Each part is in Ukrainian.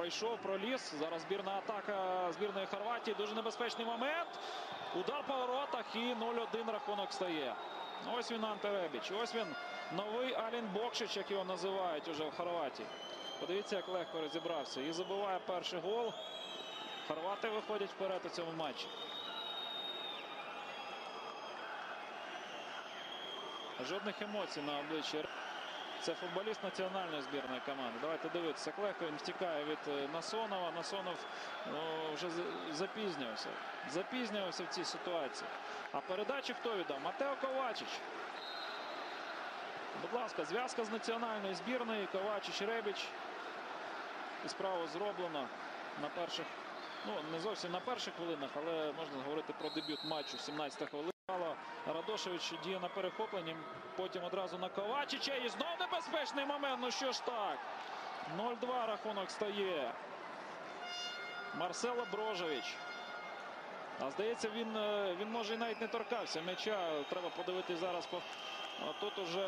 пройшов, проліз. Зараз збірна атака збірної Хорватії. Дуже небезпечний момент. Удар по воротах і 0-1 рахунок стає. Ось він Анте Ребіч. Ось він новий Алін Бокшич, як його називають уже в Хорватії. Подивіться, як легко розібрався. І забиває перший гол. Хорвати виходять вперед у цьому матчі. Жодних емоцій на обличчі. Це футболіст національної збірної команди. Давайте дивитися, як він втікає від е, Насонова. Насонов ну, вже запізнювався. Запізнювався в цій ситуації. А передачу хто віддав? Матео Ковачич. Будь ласка, зв'язка з національної збірної. Ковачич Ребіч. І справу зроблено на перших, ну не зовсім на перших хвилинах, але можна говорити про дебют матчу. 17 хвилин. Радошевич діє на перехопленні, потім одразу на Ковачича. І знов небезпечний момент. Ну що ж так? 0-2 рахунок стає. Марсело Брожевич. А здається, він, е, він може і навіть не торкався м'яча. Треба подивитись зараз. А тут уже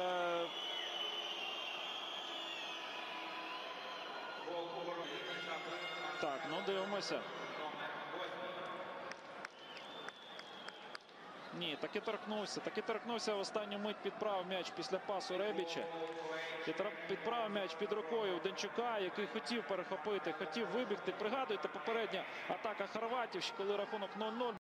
так, ну дивимося. Ні, таки торкнувся. Таки торкнувся в останню мить підправив м'яч після пасу Ребіча. Підправив м'яч під рукою Денчука, який хотів перехопити, хотів вибігти. Пригадуєте, попередня атака хорватів, коли рахунок 0-0.